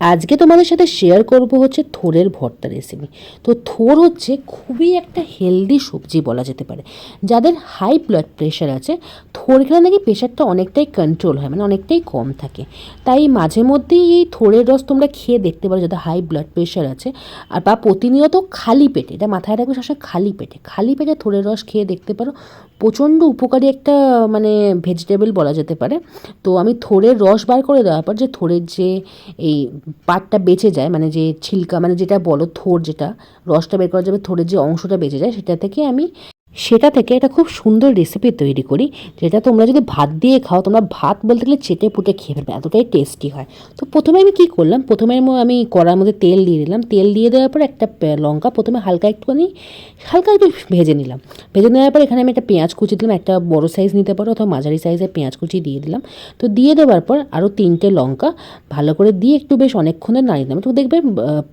আজকে তোমাদের সাথে শেয়ার করব হচ্ছে থোরের ভর্তা রেসিপি তো থোর হচ্ছে খুবই একটা হেলদি সবজি বলা যেতে পারে। যাদের হাই ব্লাড প্রেশার আছে, থোর খেলে নাকি প্রেশারটা অনেকটাই কন্ট্রোল হয় মানে অনেকটাই কম থাকে। তাই মাঝে মধ্যেই এই থোরের রস তোমরা খেয়ে দেখতে পারো, যাদের হাই ব্লাড প্রেশার আছে, আর বা প্রতিনিয়ত খালি পেটে, এটা মাথায় রাখবে সবসময় খালি পেটে। খালি পেটে থোরের রস খেয়ে দেখতে পারো প্রচণ্ড উপকারী একটা মানে ভেজিটেবল বলা যেতে পারে। তো আমি থোরের রস বার করে দেওয়ার পর যে থোরের যে এই পাটটা বেঁচে যায় মানে যে ছিলকা মানে যেটা বলো থোর যেটা, রসটা বের করা যাবে, থোরের যে অংশটা বেঁচে যায়, সেটা থেকে আমি সেটা থেকে একটা খুব সুন্দর রেসিপি তৈরি করি, যেটা তোমরা যদি ভাত দিয়ে খাও, তোমরা ভাত বলতে গেলে চেটে পুটে খেয়ে ফেলবে, এতটাই টেস্টি হয়। তো প্রথমে আমি কি করলাম? প্রথমে আমি- কড়ার মধ্যে তেল দিয়ে দিলাম। তেল দিয়ে দেওয়ার পর একটা লঙ্কা প্রথমে হালকা একটুখানি, হালকা একটু ভেজে নিলাম। ভেজে নেওয়ার পর এখানে আমি একটা পেঁয়াজ কুচি দিলাম, একটা বড় সাইজ নিতে পারো অথবা মাঝারি সাইজের পেঁয়াজ কুচি দিয়ে দিলাম। তো দিয়ে দেওয়ার পর আরও তিনটে লঙ্কা, ভালো করে দিয়ে একটু বেশ অনেকক্ষণে নাড়িয়ে দিলাম। তো দেখবে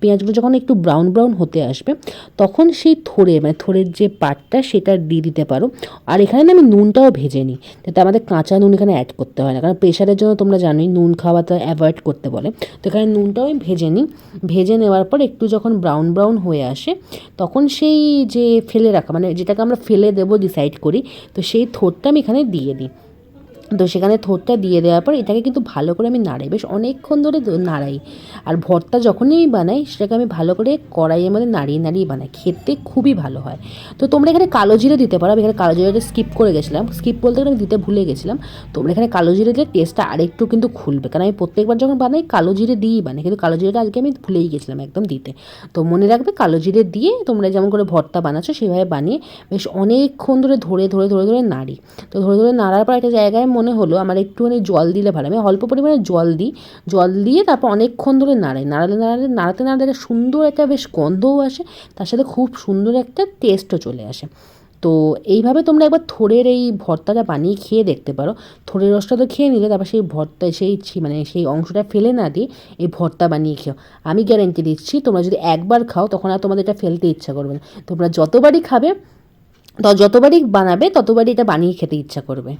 পেঁয়াজগুলো যখন একটু ব্রাউন ব্রাউন হতে আসবে, তখন সেই থোড়ে মানে থোড়ের যে পাটটা সেটা দিয়ে দিতে পারো। আর এখানে না আমি নুনটাও ভেজে নিই। যাতে আমাদের কাঁচা নুন এখানে অ্যাড করতে হয় না। কারণ প্রেশারের জন্য তোমরা জানোই নুন খাওয়াটা অ্যাভয়েড করতে বলে। তো এখানে নুনটাও আমি ভেজে নিই। ভেজে নেওয়ার পর একটু যখন ব্রাউন ব্রাউন হয়ে আসে, তখন সেই যে ফেলে রাখা মানে যেটাকে আমরা ফেলে দেবো ডিসাইড করি, তো সেই থোটটা আমি এখানে দিয়ে দিই। তো সেখানে থোরটা দিয়ে দেওয়ার পর এটাকে কিন্তু ভালো করে আমি নাড়াই। বেশ অনেকক্ষণ ধরে নাড়াই। আর ভর্তা যখনই আমি বানাই, সেটাকে আমি ভালো করে কড়াইয়ের মধ্যে নাড়িয়ে নাড়িয়ে বানাই। খেতে খুবই ভালো হয়। তো তোমরা এখানে কালো জিরে দিতে পারো। আমি এখানে কালো জিরেটা স্কিপ করে গেছিলাম। স্কিপ বলতে গেলে আমি দিতে ভুলে গেছিলাম। তোমরা এখানে কালো জিরে দিলে টেস্টটা আরেকটু কিন্তু খুলবে। কারণ আমি প্রত্যেকবার যখন বানাই, কালো জিরে দিয়েই বানাই। কিন্তু কালো জিরেটা আজকে আমি ভুলেই গেছিলাম একদম দিতে। তো মনে রাখবে কালো জিরে দিয়ে তোমরা যেমন করে ভর্তা বানাচ্ছো, সেভাবে বানিয়ে বেশ অনেকক্ষণ ধরে ধরে ধরে ধরে ধরে নাড়ি। তো ধরে ধরে নাড়ার পর একটা জায়গায় মনে হলো আমার একটুখানি জল দিলে ভালো। আমি অল্প পরিমাণে জল দিই। জল দিয়ে তারপর অনেকক্ষণ ধরে নাড়াই। নাড়ালে নাড়ালে, নাড়াতে নাড়াতে সুন্দর একটা বেশ গন্ধও আসে, তার সাথে খুব সুন্দর একটা টেস্টও চলে আসে। তো এইভাবে তোমরা একবার থোড়ের এই ভর্তাটা বানিয়ে খেয়ে দেখতে পারো। থোড়ের রসটা তো খেয়ে নিলে, তারপর সেই ভর্তা, সেই মানে সেই অংশটা ফেলে না দিয়ে এই ভর্তা বানিয়ে খেও। আমি গ্যারেন্টি দিচ্ছি, তোমরা যদি একবার খাও, তখন আর তোমাদের এটা ফেলতে ইচ্ছা করবে না। তোমরা যতবারই খাবে যতবারই বানাবে, ততবারই এটা বানিয়ে খেতে ইচ্ছা করবে।